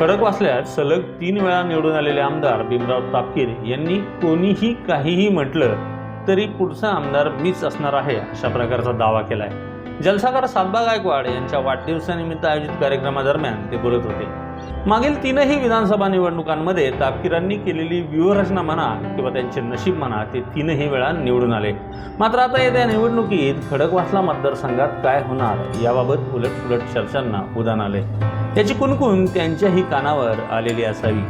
खडकवासल्यात सलग तीन वेळा निवडून आलेले आमदार भीमराव तापकीर यांनी कोणीही काहीही म्हटलं तरी पुढचा आमदार मीच असणार आहे अशा प्रकारचा दावा केला आहे जलसागर सातबा गायकवाड यांच्या वाढदिवसानिमित्त आयोजित कार्यक्रमादरम्यान ते बोलत होते. मागील तीनही विधानसभा निवडणुकांमध्ये तापकीरांनी केलेली व्यूहरचना म्हणा किंवा त्यांचे नशीब म्हणा ते तीनही वेळा निवडून आले. मात्र आता येत्या निवडणुकीत खडकवासला मतदारसंघात काय होणार याबाबत उलटफुलट चर्चांना उदान आले. याची कुणकुण त्यांच्याही कानावर आलेली असावी.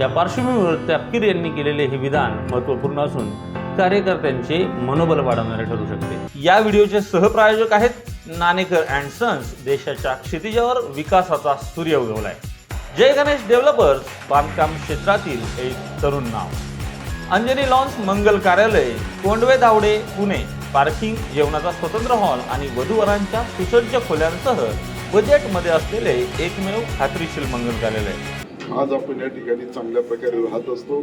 या पार्श्वभूमीवर तापकीर यांनी केलेले हे विधान महत्त्वपूर्ण असून कार्यकर्त्यांचे मनोबल वाढवणारे ठरू शकते. या व्हिडिओचे सहप्रायोजक आहेत नाणेकर अँड सन्स देशाच्या क्षितिजावर विकासाचा सूर्य उगवलाय. जय गणेश डेव्हलपर्स बांधकाम क्षेत्रातील एक तरुण नाव. अंजनी लॉन्स मंगल कार्यालय कोंडवे धावडे पुणे. पार्किंग जेवणाचा स्वतंत्र हॉल आणि वधूवरांच्या सुसज्ज खोल्यांसह बजेटमध्ये असलेले एकमेव खात्रीशील मंगल कार्यालय. आज आपण या ठिकाणी चांगल्या प्रकारे राहत असतो.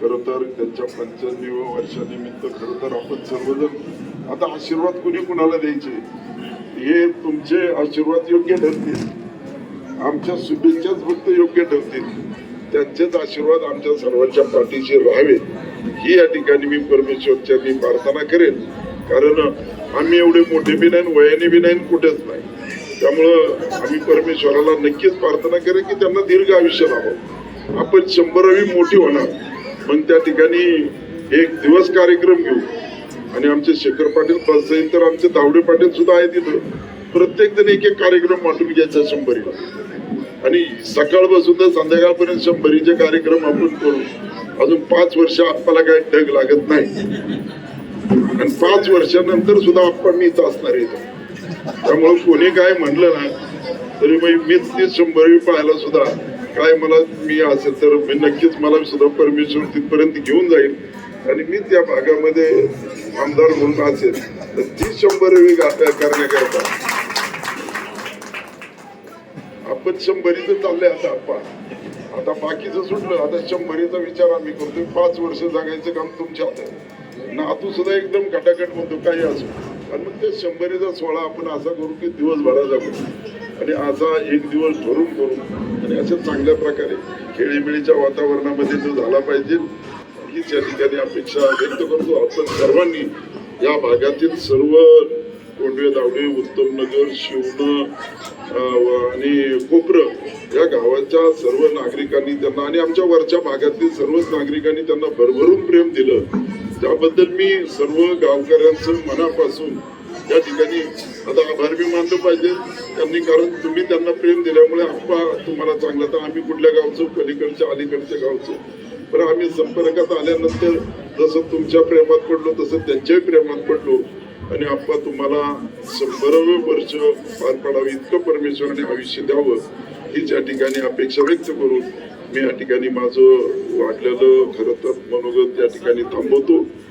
खरं तर त्यांच्या पंच्याण्णव वर्षानिमित्त खरं तर आपण सर्वजण आता आशीर्वाद कुणी कुणाला द्यायचे? हे तुमचे आशीर्वाद योग्य ठरतील. आमच्या शुभेच्छाच फक्त योग्य ठरतील. त्यांचेच आशीर्वाद आमच्या सर्वांच्या पाठीशी राहावेत. ही या ठिकाणी मी परमेश्वरच्या मी प्रार्थना करेन. कारण आम्ही एवढे मोठे बी नाही वयाने बी नाही कुठेच नाही. त्यामुळं आम्ही परमेश्वराला नक्कीच प्रार्थना करेन की त्यांना दीर्घ आयुष्य लावावं आपण शंभरावी मोठी होणार. पण त्या ठिकाणी एक दिवस कार्यक्रम घेऊ आणि आमचे शेखर पाटील बस जाईल तर आमचे धावडे पाटील सुद्धा आहे तिथं प्रत्येक जण एक एक कार्यक्रम वाटून घ्यायचा शंभरीला आणि सकाळपासून तर संध्याकाळपर्यंत शंभरीचे कार्यक्रम आपण करू. अजून पाच वर्ष आपल्याला काही ढग लागत नाही. आणि पाच वर्षानंतर सुद्धा आपण मीच असणार आहे इथं. त्यामुळे कोणी काय म्हणलं ना तरी मग मीच ती शंभरवी पाहायला सुद्धा काय मला मी असेल तर मी नक्कीच मला सुद्धा परमेश्वर तिथपर्यंत घेऊन जाईल. आणि मी त्या भागामध्ये आमदार म्हणून असेल तर ती शंभरवी गा- करण्याकरता. आपण शंभरीचं चाललंय आता आपण. आता बाकीचं सुटलं आता शंभरीचा विचार आम्ही करतोय. पाच वर्ष जगायचं काम तुमच्या हातात नातू सुद्धा एकदम कटाकट म्हणतो काही असो. आणि मग ते शंभरीचा सोहळा आपण असा करू की दिवसभरा जाऊ आणि असा एक दिवस ठरून करू आणि अशा चांगल्या प्रकारे खेळीमेळीच्या वातावरणामध्ये तो झाला पाहिजे. हीच या ठिकाणी अपेक्षा व्यक्त करतो. आपण सर्वांनी या भागातील सर्व कोंडवे दावडे उत्तम नगर शिवण आणि कोपरं या गावाच्या सर्व नागरिकांनी त्यांना आणि आमच्या वरच्या भागातील सर्वच नागरिकांनी त्यांना भरभरून प्रेम दिलं. त्याबद्दल मी सर्व गावकऱ्यांचं मनापासून या ठिकाणी आता आभार मी मानलं पाहिजे. त्यांनी कारण तुम्ही त्यांना प्रेम दिल्यामुळे आप्पा तुम्हाला चांगलं तर आम्ही कुठल्या गावचो? पलीकडच्या अलीकडच्या गावचो. पण आम्ही संपर्कात आल्यानंतर जसं तुमच्या प्रेमात पडलो तसं त्यांच्याही प्रेमात पडलो. आणि आप्पा तुम्हाला शंभरावे वर्ष पार पाडावं इतकं परमेश्वराने आयुष्य द्यावं हीच या ठिकाणी अपेक्षा व्यक्त करून मी या ठिकाणी माझं वाढलेलं खरं तर मनोगत या ठिकाणी थांबवतो.